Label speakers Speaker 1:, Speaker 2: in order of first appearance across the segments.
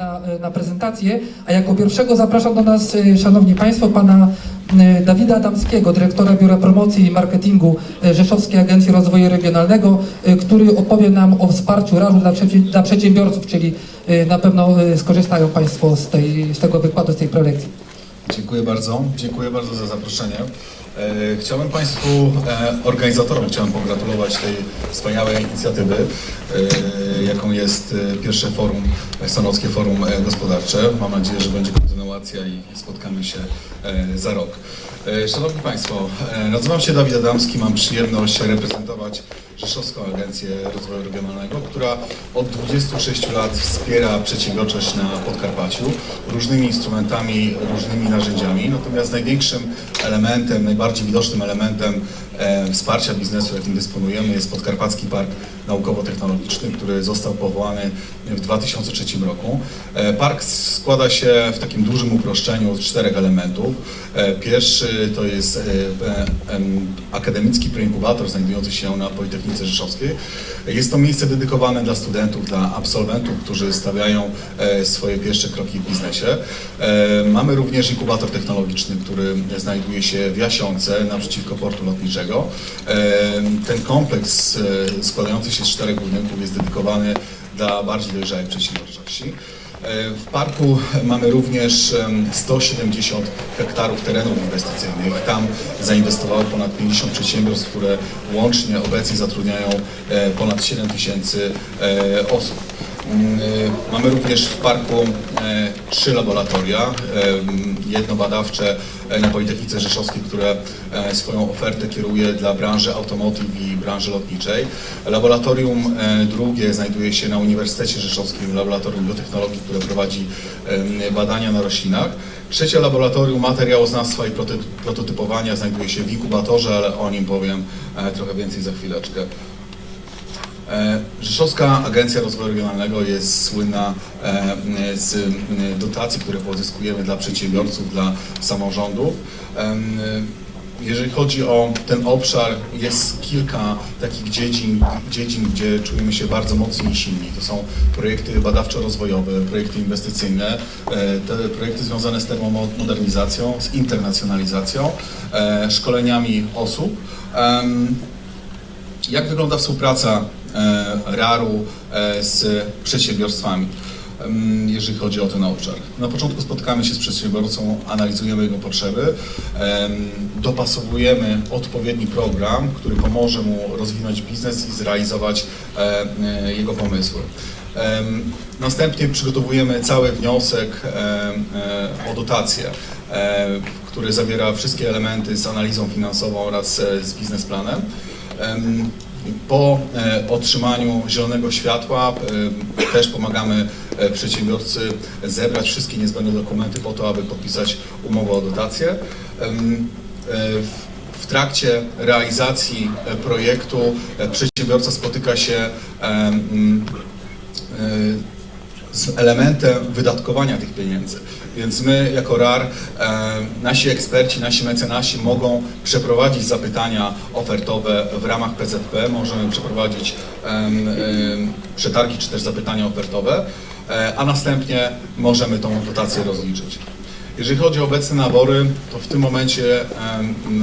Speaker 1: na, na prezentację, a jako pierwszego zapraszam do nas, e, Szanowni Państwo, pana e, Dawida Adamskiego, dyrektora Biura Promocji i Marketingu e, Rzeszowskiej Agencji Rozwoju Regionalnego, który opowie nam o wsparciu rażu dla, dla przedsiębiorców, czyli na pewno skorzystają Państwo z, tej, z tego wykładu, z tej prelekcji.
Speaker 2: Dziękuję bardzo. Dziękuję bardzo za zaproszenie. E, Chciałbym Państwu, e, organizatorom, chciałem pogratulować tej wspaniałej inicjatywy, e, jaką jest pierwsze forum, e, Stanowskie Forum Gospodarcze. Mam nadzieję, że będzie kontynuacja i spotkamy się za rok. Szanowni Państwo, nazywam się Dawid Adamski, mam przyjemność reprezentować Rzeszowską Agencję Rozwoju Regionalnego, która od 26 lat wspiera przedsiębiorczość na Podkarpaciu różnymi instrumentami, różnymi narzędziami. Natomiast największym elementem, najbardziej widocznym elementem wsparcia biznesu, jakim dysponujemy, jest Podkarpacki Park Naukowo-Technologiczny, który został powołany w 2003 roku. E, park składa się w takim dużym uproszczeniu z czterech elementów. E, pierwszy to jest e, e, em, akademicki preinkubator znajdujący się na Politechnice Rzeszowskiej. Jest to miejsce dedykowane dla studentów, dla absolwentów, którzy stawiają e, swoje pierwsze kroki w biznesie. E, Mamy również inkubator technologiczny, który znajduje się w Jasiące naprzeciwko portu lotniczego. Ten kompleks e, składający się z czterech budynków jest dedykowany dla bardziej dojrzałej przedsiębiorczości. E, W parku mamy również em, 170 hektarów terenów inwestycyjnych. Tam zainwestowało ponad 50 przedsiębiorstw, które łącznie obecnie zatrudniają e, ponad 7 tysięcy osób. Mm, Mamy również w parku trzy laboratoria, jedno badawcze na Politechnice Rzeszowskiej, które e, swoją ofertę kieruje dla branży automotive i branży lotniczej. Laboratorium e, drugie znajduje się na Uniwersytecie Rzeszowskim, Laboratorium Biotechnologii, które prowadzi badania na roślinach. Trzecie laboratorium materiałoznawstwa i prototypowania znajduje się w inkubatorze, ale o nim powiem e, trochę więcej za chwileczkę. E, Rzeszowska Agencja Rozwoju Regionalnego jest słynna e, z dotacji, które pozyskujemy dla przedsiębiorców, dla samorządów. Jeżeli chodzi o ten obszar, jest kilka takich dziedzin, dziedzin, gdzie czujemy się bardzo mocni i silni. To są projekty badawczo-rozwojowe, projekty inwestycyjne, e, te projekty związane z termomodernizacją, z internacjonalizacją, szkoleniami osób. Jak wygląda współpraca RAR-u e, z przedsiębiorstwami, jeżeli chodzi o ten obszar? Na początku spotykamy się z przedsiębiorcą, analizujemy jego potrzeby, em, dopasowujemy odpowiedni program, który pomoże mu rozwinąć biznes i zrealizować e, e, jego pomysły. Następnie przygotowujemy cały wniosek e, o dotację, e, który zawiera wszystkie elementy z analizą finansową oraz e, z biznesplanem. Po e, otrzymaniu zielonego światła e, też pomagamy e, przedsiębiorcy zebrać wszystkie niezbędne dokumenty po to, aby podpisać umowę o dotację. W- trakcie realizacji projektu przedsiębiorca spotyka się z elementem wydatkowania tych pieniędzy. Więc my jako RAR, e, nasi eksperci, nasi mecenasi mogą przeprowadzić zapytania ofertowe w ramach PZP, możemy przeprowadzić przetargi czy też zapytania ofertowe, e, a następnie możemy tą dotację rozliczyć. Jeżeli chodzi o obecne nabory, to w tym momencie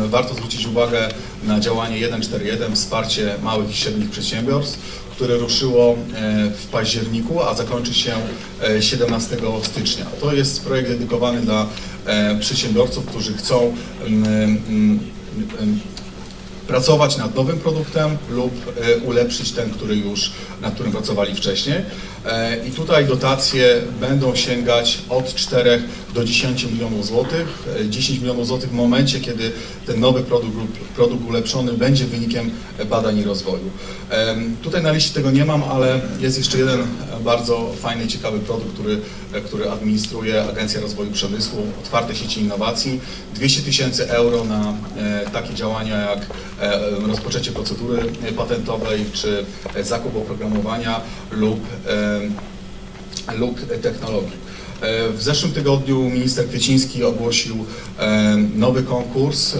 Speaker 2: warto zwrócić uwagę na działanie 141, wsparcie małych i średnich przedsiębiorstw, które ruszyło e, w październiku, a zakończy się e, 17 stycznia. To jest projekt dedykowany dla e, przedsiębiorców, którzy chcą em, em, em, pracować nad nowym produktem lub e, ulepszyć ten, który już, nad którym pracowali wcześniej. E, I tutaj dotacje będą sięgać od 4 do 10 milionów złotych. E, 10 milionów złotych w momencie, kiedy ten nowy produkt produkt ulepszony będzie wynikiem badań i rozwoju. Tutaj na liście tego nie mam, ale jest jeszcze jeden bardzo fajny ciekawy produkt, który, który administruje Agencja Rozwoju Przemysłu, Otwarte Sieci Innowacji. 200 tysięcy euro na e, takie działania jak e, rozpoczęcie procedury patentowej, czy zakup oprogramowania lub, e, lub technologii. E, W zeszłym tygodniu minister Kwieciński ogłosił nowy konkurs, e,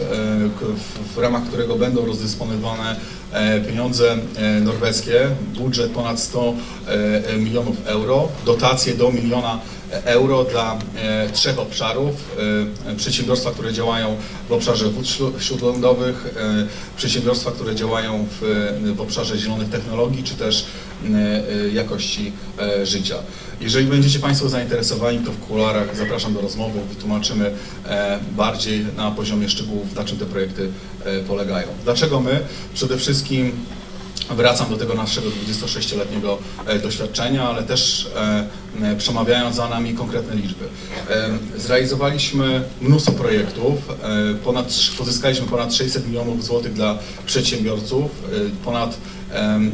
Speaker 2: w- ramach którego będą rozdysponowane e, pieniądze norweskie, budżet ponad 100 e, milionów euro, dotacje do miliona euro dla trzech obszarów. Przedsiębiorstwa, które działają w obszarze wód śródlądowych, przedsiębiorstwa, które działają w, w obszarze zielonych technologii, czy też jakości e, życia. Jeżeli będziecie Państwo zainteresowani, to w kularach zapraszam do rozmowy, wytłumaczymy e, bardziej na poziomie szczegółów, na czym te projekty e, polegają. Dlaczego my? Przede wszystkim Wracam do tego naszego 26-letniego e, doświadczenia, ale też e, e, przemawiają za nami konkretne liczby. E, Zrealizowaliśmy mnóstwo projektów, e, ponad, pozyskaliśmy ponad 600 milionów złotych dla przedsiębiorców, e, ponad em,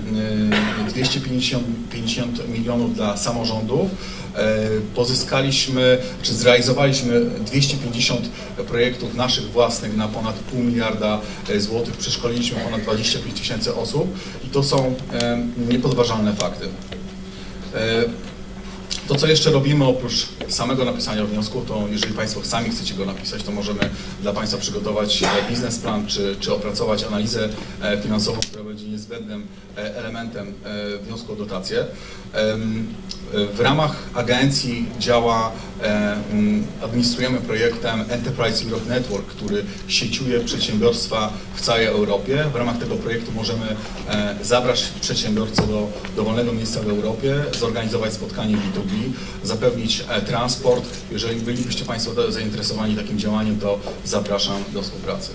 Speaker 2: e, 250 50 milionów dla samorządów. E, Pozyskaliśmy, czy zrealizowaliśmy 250 projektów naszych własnych na ponad pół miliarda e, złotych. Przeszkoliliśmy ponad 25 tysięcy osób i to są niepodważalne fakty. To, co jeszcze robimy oprócz samego napisania wniosku, to jeżeli Państwo sami chcecie go napisać, to możemy dla Państwa przygotować e, biznesplan czy, czy opracować analizę e, finansową, która będzie niezbędnym e, elementem wniosku o dotację. W ramach agencji działa, e, mm, administrujemy projektem Enterprise Europe Network, który sieciuje przedsiębiorstwa w całej Europie. W ramach tego projektu możemy e, zabrać przedsiębiorcę do dowolnego miejsca w Europie, zorganizować spotkanie B2B, zapewnić e, transport. Jeżeli bylibyście Państwo zainteresowani takim działaniem, to zapraszam do współpracy.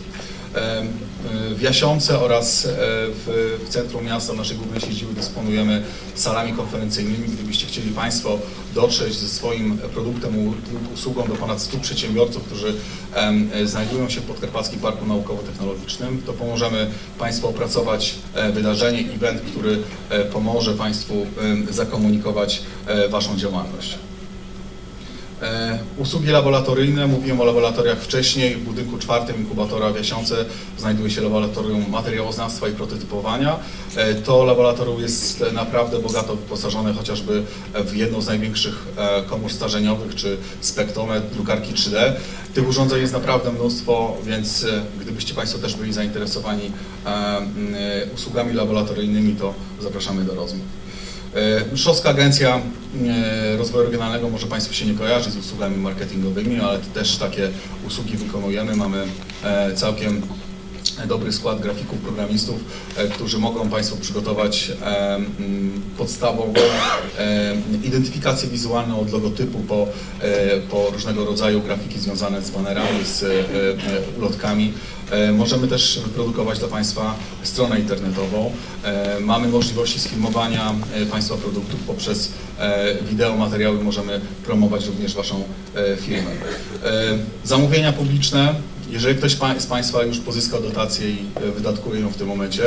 Speaker 2: W Jasiące oraz e, w, w centrum miasta, naszej głównej siedziby dysponujemy salami konferencyjnymi. Gdybyście chcieli Państwo dotrzeć ze swoim produktem lub usługą do ponad 100 przedsiębiorców, którzy e, znajdują się w Podkarpackim Parku Naukowo-Technologicznym, to pomożemy Państwu opracować e, wydarzenie, event, który pomoże Państwu zakomunikować Waszą działalność. E, Usługi laboratoryjne, mówiłem o laboratoriach wcześniej, w budynku czwartym inkubatora w Jasiące znajduje się laboratorium materiałoznawstwa i prototypowania. E, To laboratorium jest naprawdę bogato wyposażone chociażby w jedną z największych e, komór starzeniowych, czy spektrometr, drukarki 3D. Tych urządzeń jest naprawdę mnóstwo, więc gdybyście Państwo też byli zainteresowani usługami laboratoryjnymi, to zapraszamy do rozmów. Mszowska Agencja Rozwoju Regionalnego może Państwu się nie kojarzyć z usługami marketingowymi, ale też takie usługi wykonujemy. Mamy e, całkiem dobry skład grafików, programistów, e, którzy mogą Państwu przygotować e, podstawową e, identyfikację wizualną od logotypu po, po różnego rodzaju grafiki związane z banerami, z ulotkami. Możemy też wyprodukować dla Państwa stronę internetową. Mamy możliwości sfilmowania Państwa produktów poprzez wideo, materiały. Możemy promować również Waszą firmę. Zamówienia publiczne. Jeżeli ktoś z Państwa już pozyskał dotację i e, wydatkuje ją w tym momencie,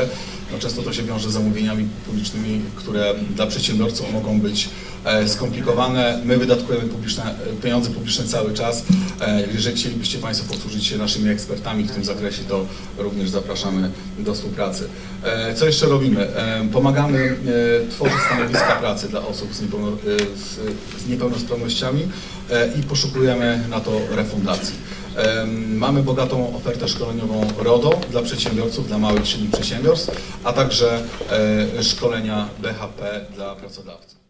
Speaker 2: no często to się wiąże z zamówieniami publicznymi, które dla przedsiębiorców mogą być e, skomplikowane. My wydatkujemy publiczne, e, pieniądze publiczne cały czas. Jeżeli chcielibyście Państwo posłużyć się naszymi ekspertami w tym zakresie, to również zapraszamy do współpracy. Co jeszcze robimy? Pomagamy tworzyć stanowiska pracy dla osób z, z, niepełnosprawnościami i poszukujemy na to refundacji. Mamy bogatą ofertę szkoleniową RODO dla przedsiębiorców, dla małych i średnich przedsiębiorstw, a także e, szkolenia BHP dla pracodawców.